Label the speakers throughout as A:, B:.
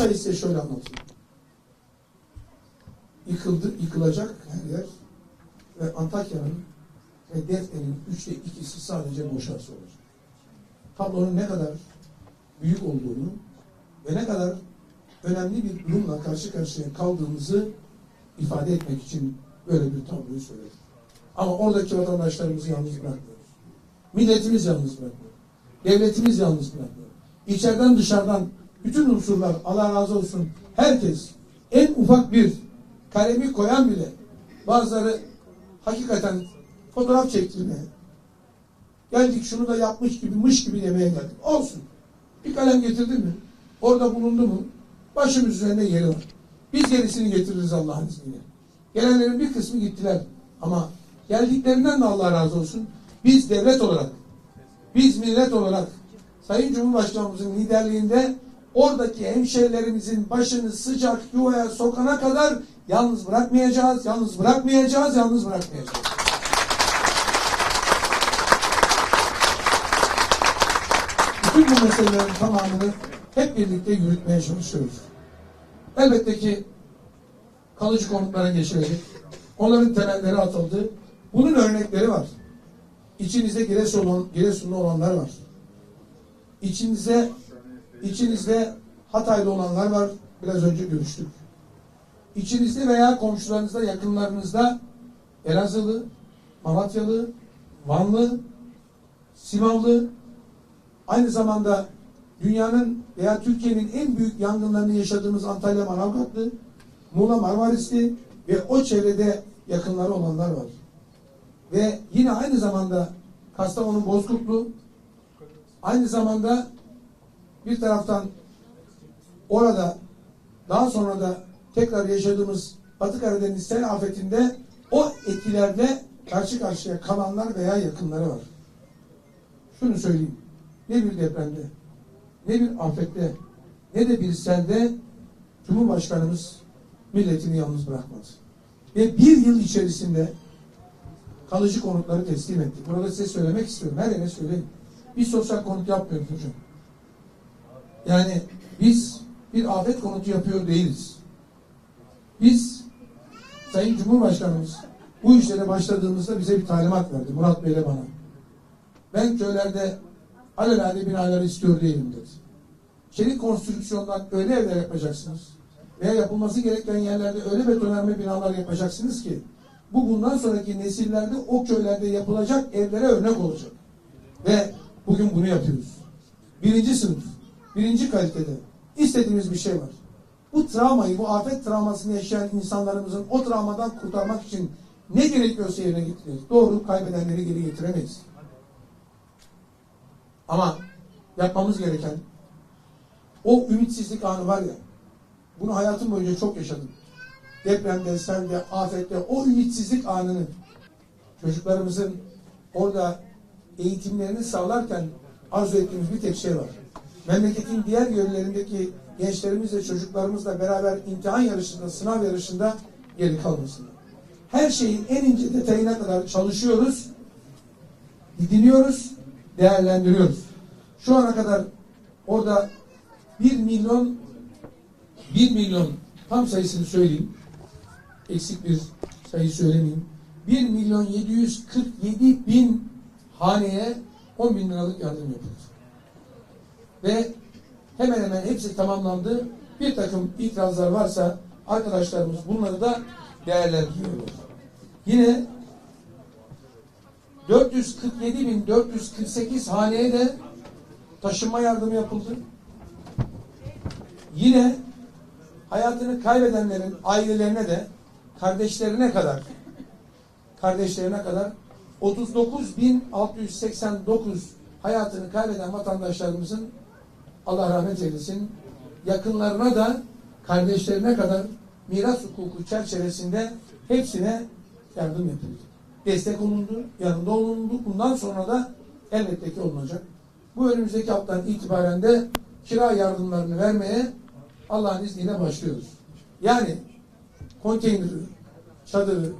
A: Hatay'ı size şöyle anlatayım. Yıkıldı, yıkılacak her yer ve Antakya'nın ve Defne'nin üçte ikisi sadece boşarsa olacak. Tablonun ne kadar büyük olduğunu ve ne kadar önemli bir durumla karşı karşıya kaldığımızı ifade etmek için böyle bir tabloyu söyledim. Ama oradaki vatandaşlarımızı yalnız bırakmıyoruz. Milletimiz yalnız bırakmıyor. Devletimiz yalnız bırakmıyor. İçeriden dışarıdan bütün unsurlar Allah razı olsun herkes en ufak bir kalemi koyan bile bazıları hakikaten fotoğraf çektirmeye geldik şunu da yapmış gibi mış gibi demeye geldik. Olsun. Bir kalem getirdin mi? Orada bulundu mu? Başımız üzerinde yeri var. Biz gerisini getiririz Allah'ın izniyle. Gelenlerin bir kısmı gittiler. Ama geldiklerinden de Allah razı olsun. Biz devlet olarak, biz millet olarak Sayın Cumhurbaşkanımızın liderliğinde oradaki hemşehrilerimizin başını sıcak yuvaya sokana kadar yalnız bırakmayacağız, yalnız bırakmayacağız, yalnız bırakmayacağız. Bütün bu meselelerin tamamını hep birlikte yürütmeye çalışıyoruz. Elbette ki kalıcı konutlara geçilecek. Onların temelleri atıldı. Bunun örnekleri var. İçinizde Giresun Giresunlu olanlar var. İçinizde içinizde Hataylı olanlar var. Biraz önce görüştük. İçinizde veya komşularınızda, yakınlarınızda Elazığlı, Malatyalı, Vanlı, Simavlı, aynı zamanda dünyanın veya Türkiye'nin en büyük yangınlarını yaşadığımız Antalya Manavgatlı, Muğla Marmarisli ve o çevrede yakınları olanlar var. Ve yine aynı zamanda Kastamonu Bozkurtlu, aynı zamanda bir taraftan orada daha sonra da tekrar yaşadığımız Batı Karadeniz sel afetinde o etkilerle karşı karşıya kalanlar veya yakınları var. Şunu söyleyeyim. Ne bir depremde, ne bir afette, ne de bir selde Cumhurbaşkanımız milletini yalnız bırakmadı. Ve bir yıl içerisinde kalıcı konutları teslim etti. Burada size söylemek istiyorum. Her yere söyleyeyim. Biz sosyal konut yapmıyoruz hocam. Yani biz bir afet konutu yapıyor değiliz. Biz Sayın Cumhurbaşkanımız bu işlere başladığımızda bize bir talimat verdi. Murat Bey'le bana. Ben köylerde alelade binaları istiyor değilim dedi. Çelik konstrüksiyondan öyle evler yapacaksınız veya yapılması gereken yerlerde öyle betonarme binalar yapacaksınız ki bu bundan sonraki nesillerde o köylerde yapılacak evlere örnek olacak. Ve bugün bunu yapıyoruz. Birinci sınıf, birinci kalitede istediğimiz bir şey var. Bu travmayı, bu afet travmasını yaşayan insanlarımızın o travmadan kurtarmak için ne gerekiyorsa yerine getireceğiz. Doğru, kaybedenleri geri getiremeyiz. Ama yapmamız gereken o ümitsizlik anı var ya, bunu hayatım boyunca çok yaşadım. Depremde, selde, afette o ümitsizlik anını çocuklarımızın orada eğitimlerini sağlarken arzu ettiğimiz bir tek şey var. Memleketin diğer yönlerindeki gençlerimizle, çocuklarımızla beraber imtihan yarışında, sınav yarışında geri kalmasınlar. Her şeyin en ince detayına kadar çalışıyoruz, dinliyoruz, değerlendiriyoruz. Şu ana kadar orada 1 milyon 1 milyon tam sayısını söyleyeyim. Eksik bir sayı söylemeyeyim. 1 milyon 747 bin haneye 10 bin liralık yardım yapıldı. Ve hemen hemen hepsi tamamlandı. Bir takım itirazlar varsa arkadaşlarımız bunları da değerlendiriyorlar. Yine 447.448 haneye de taşınma yardımı yapıldı. Yine hayatını kaybedenlerin ailelerine de kardeşlerine kadar kardeşlerine kadar 39.689 hayatını kaybeden vatandaşlarımızın Allah rahmet eylesin yakınlarına da kardeşlerine kadar miras hukuku çerçevesinde hepsine yardım yapıldı. Destek olundu, yanında olundu. Bundan sonra da elbette ki olunacak. Bu önümüzdeki haftadan itibaren de kira yardımlarını vermeye Allah'ın izniyle başlıyoruz. Yani konteyneri, çadırı,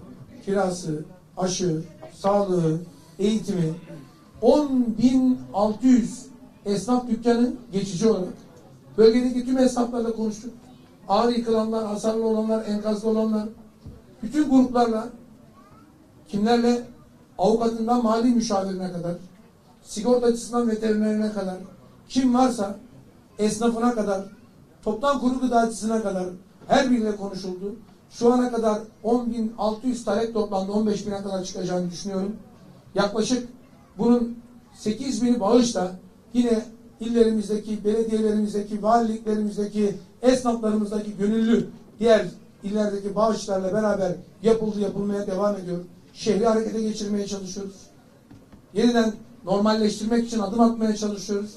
A: kirası, aşı, sağlığı, eğitimi 10.600 esnaf dükkanı geçici olarak Bölgedeki tüm esnaflarla konuştuk. Ağır yıkılanlar, hasarlı olanlar, enkazlı olanlar, bütün gruplarla, kimlerle? Avukatından mali müşavirine kadar, sigortacısından veterinerine kadar, kim varsa esnafına kadar, toptan kuru gıdacısına kadar her biriyle konuşuldu. Şu ana kadar 10.600 talep toplandı. 15.000'e kadar çıkacağını düşünüyorum. Yaklaşık bunun 8.000'i bağışla yine illerimizdeki, belediyelerimizdeki, valiliklerimizdeki, esnaflarımızdaki gönüllü diğer illerdeki bağışlarla beraber yapıldı, yapılmaya devam ediyor. Şehri harekete geçirmeye çalışıyoruz. Yeniden normalleştirmek için adım atmaya çalışıyoruz.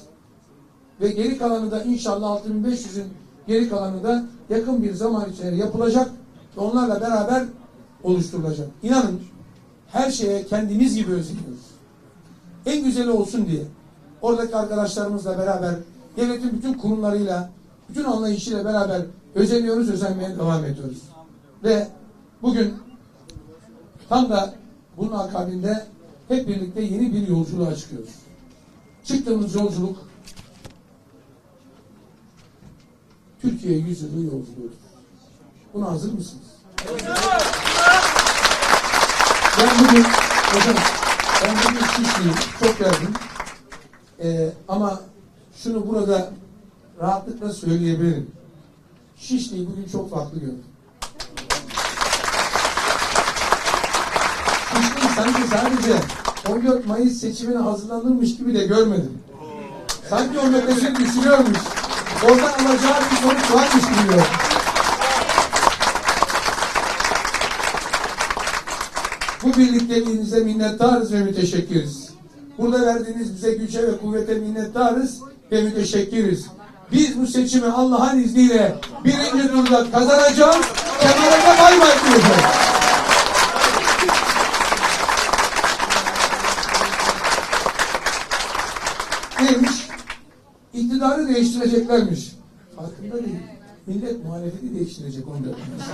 A: Ve geri kalanı da inşallah 6500'ün geri kalanı da yakın bir zaman içinde yapılacak ve onlarla beraber oluşturulacak. İnanın her şeye kendimiz gibi özeniyoruz. En güzeli olsun diye oradaki arkadaşlarımızla beraber devletin bütün kurumlarıyla bütün anlayışıyla beraber özeniyoruz, özenmeye devam ediyoruz. Ve bugün tam da bunun akabinde hep birlikte yeni bir yolculuğa çıkıyoruz. Çıktığımız yolculuk Türkiye yüzyılı yolculuğudur. Buna hazır mısınız? Ben bugün hocam ben bugün Şişliyim. Çok geldim. Ee, ama şunu burada rahatlıkla söyleyebilirim. Şişli'yi bugün çok farklı gördüm. Şişli'yi sanki sadece 14 Mayıs seçimine hazırlanırmış gibi de görmedim. Sanki o nefesini düşünüyormuş. Oradan alacağı bir sonuç varmış gibi gördüm. Bu birlikteliğinize minnettarız ve müteşekkiriz. Burada verdiğiniz bize güce ve kuvvete minnettarız ve müteşekkiriz. Biz bu seçimi Allah'ın izniyle birinci turda kazanacağız. Kemal'e bay bay diyeceğiz. Neymiş? İktidarı değiştireceklermiş. Farkında değil. Millet muhalefeti değiştirecek 14 Mayıs.